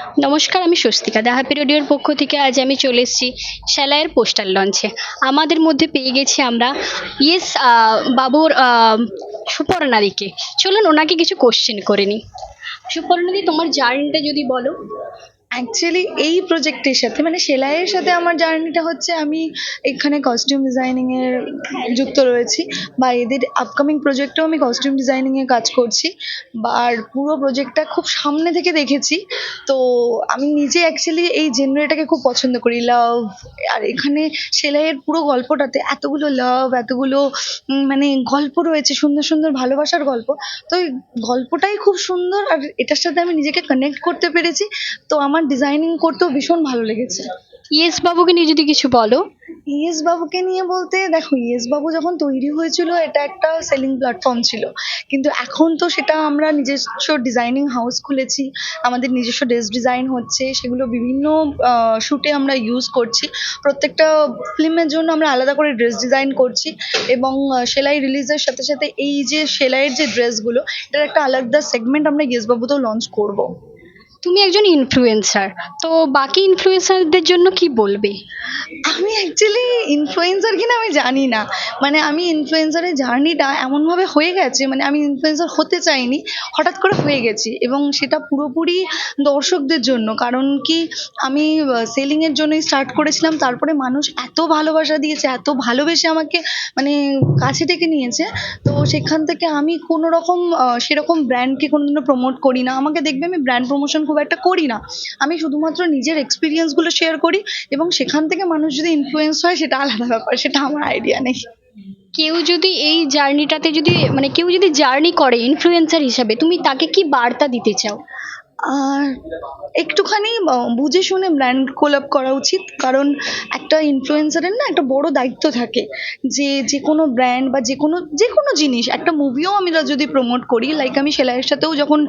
নমস্কার, আমি স্বস্তিকা দা পিরিয়ডের পক্ষ থেকে আজ আমি চলে এসেছি সেলাইয়ের পোস্টার লঞ্চে। আমাদের মধ্যে পেয়ে গেছি আমরা ইয়েস বাবুর সুপর্ণাদিকে চলুন ওনাকে কিছু কোশ্চেন করে নিই। সুপর্ণাদি তোমার জার্নিটা যদি বলো। অ্যাকচুয়ালি এই প্রজেক্টের সাথে মানে সেলাইয়ের সাথে আমার জার্নিটা হচ্ছে আমি এখানে কস্টিউম ডিজাইনিংয়ের যুক্ত রয়েছি, বা এদের আপকামিং প্রজেক্টেও আমি কস্টিউম ডিজাইনিংয়ে কাজ করছি, বা আর পুরো প্রজেক্টটা খুব সামনে থেকে দেখেছি। তো আমি নিজে অ্যাকচুয়ালি এই জেনারেটাকে খুব পছন্দ করি লাভ আর এখানে সেলাইয়ের পুরো গল্পটাতে এতগুলো লাভ এতগুলো মানে গল্প রয়েছে, সুন্দর সুন্দর ভালোবাসার গল্প। তো এই গল্পটাই খুব সুন্দর, আর এটার সাথে আমি নিজেকে কানেক্ট করতে পেরেছি। তো আমার ডিজাইনিং করতেও ভীষণ ভালো লেগেছে। ইয়েস বাবুকে নিয়ে যদি কিছু বলো। ইয়েস বাবুকে নিয়ে বলতে দেখো ইয়েস বাবু যখন তৈরি হয়েছিল এটা একটা সেলিং প্ল্যাটফর্ম ছিল। কিন্তু এখন তো সেটা আমরা নিজস্ব ডিজাইনিং হাউস খুলেছি আমাদের নিজস্ব ড্রেস ডিজাইন হচ্ছে সেগুলো বিভিন্ন শ্যুটে আমরা ইউজ করছি। প্রত্যেকটা ফিল্মের জন্য আমরা আলাদা করে ড্রেস ডিজাইন করছি এবং সেলাই রিলিজের সাথে সাথে এই যে সেলাইয়ের যে ড্রেসগুলো এটার একটা আলাদা সেগমেন্ট আমরা ইয়েস বাবুতেও লঞ্চ করব। তুমি একজন ইনফ্লুয়েন্সার তো বাকি ইনফ্লুয়েন্সারদের জন্য কি বলবে? আমি অ্যাকচুয়ালি ইনফ্লুয়েন্সার কিনা আমি জানি না। মানে আমি ইনফ্লুয়েন্সারের জার্নিটা এমনভাবে হয়ে গেছে মানে আমি ইনফ্লুয়েন্সার হতে চাইনি, হঠাৎ করে হয়ে গেছি এবং সেটা পুরোপুরি দর্শকদের জন্য। কারণ কি, আমি সেলিংয়ের জন্যই স্টার্ট করেছিলাম, তারপরে মানুষ এত ভালোবাসা দিয়েছে, এত ভালোবেসে আমাকে মানে কাছে ডেকে নিয়েছে। তো সেখান থেকে আমি কোনো রকম সেরকম ব্র্যান্ডকে কোনোদিনও প্রমোট করি না। আমাকে দেখবে আমি ব্র্যান্ড প্রমোশন খুব একটা করি না। আমি শুধুমাত্র নিজের এক্সপিরিয়েন্সগুলো শেয়ার করি এবং সেখান থেকে মানুষ যদি ইনফ্লুয়েন্স হয়, সেটা আলাদা ব্যাপার, সেটা আমার আইডিয়া নেই। কেউ যদি এই জার্নিটাতে যদি মানে কেউ যদি জার্নি করে ইনফ্লুয়েন্সার হিসাবে, তুমি তাকে কি বার্তা দিতে চাও? আর একটুখানি বুঝে শুনে ব্র্যান্ড কোলাপ করা উচিত। কারণ একটা ইনফ্লুয়েন্সারের না একটা বড় দায়িত্ব থাকে যে যে কোনো ব্র্যান্ড বা যে কোনো যে কোনো জিনিস একটা মুভিও আমরা যদি প্রমোট করি লাইক আমি সেলাইয়ের সাথেও যখন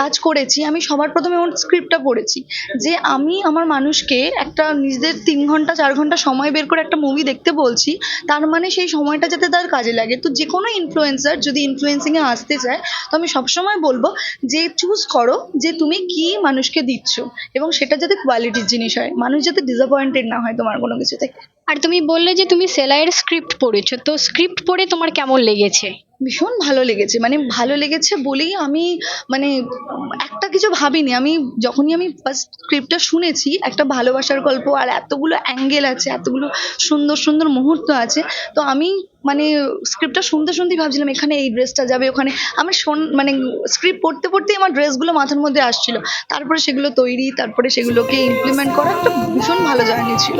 কাজ করেছি, আমি সবার প্রথমে আমার স্ক্রিপ্টটা পড়েছি যে আমি আমার মানুষকে একটা নিজেদের তিন ঘণ্টা, চার ঘণ্টা সময় বের করে একটা মুভি দেখতে বলছি, তার মানে সেই সময়টা যাতে তার কাজে লাগে। তো যে কোনো ইনফ্লুয়েন্সার যদি ইনফ্লুয়েন্সিংয়ে আসতে চায়, তো আমি সবসময় বলব যে চুজ করো যে তুমি কি মানুষকে দিচ্ছ? এবং সেটা যাতে কোয়ালিটির জিনিস হয়। মানুষ যাতে ডিসঅ্যাপয়েন্টেড না হয় তোমার কোনো কিছুতে আর তুমি বললে যে তুমি সেলাইয়ের স্ক্রিপ্ট পড়েছো। তো স্ক্রিপ্ট পড়ে তোমার কেমন লেগেছে? ভীষণ ভালো লেগেছে। মানে ভালো লেগেছে বলেই আমি মানে একটা কিছু ভাবিনি। আমি যখনই আমি ফার্স্ট স্ক্রিপ্টটা শুনেছি, একটা ভালোবাসার গল্প আর এতগুলো অ্যাঙ্গেল আছে, এতগুলো সুন্দর সুন্দর মুহূর্ত আছে, তো আমি মানে স্ক্রিপ্টটা শুনতে শুনতেই ভাবছিলাম, এখানে এই ড্রেসটা যাবে, ওখানে আমার শোন মানে স্ক্রিপ্ট পড়তে পড়তেই আমার ড্রেসগুলো মাথার মধ্যে আসছিল। তারপরে সেগুলো তৈরি, তারপরে সেগুলোকে ইমপ্লিমেন্ট করা একটা ভীষণ ভালো জার্নি ছিল।